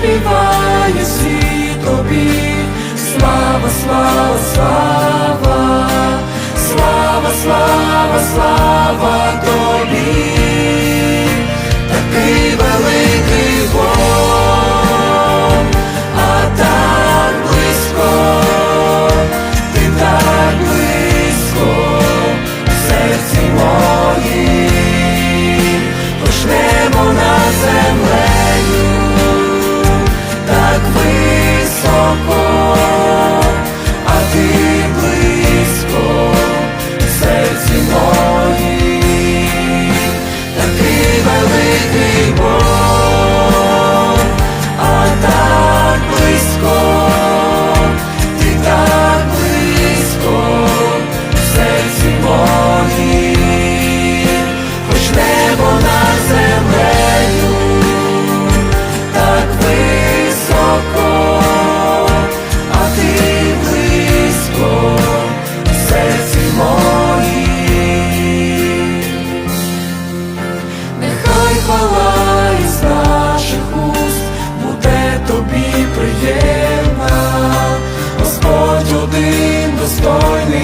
співає світ тобі, слава, слава, слава, слава, слава, слава тобі, такий.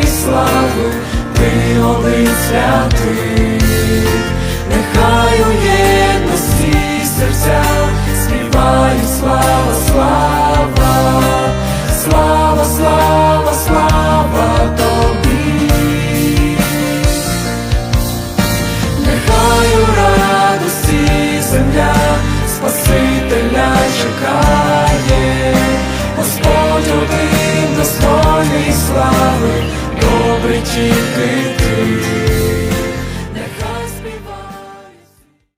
і слави, ти один святий, нехай у є. te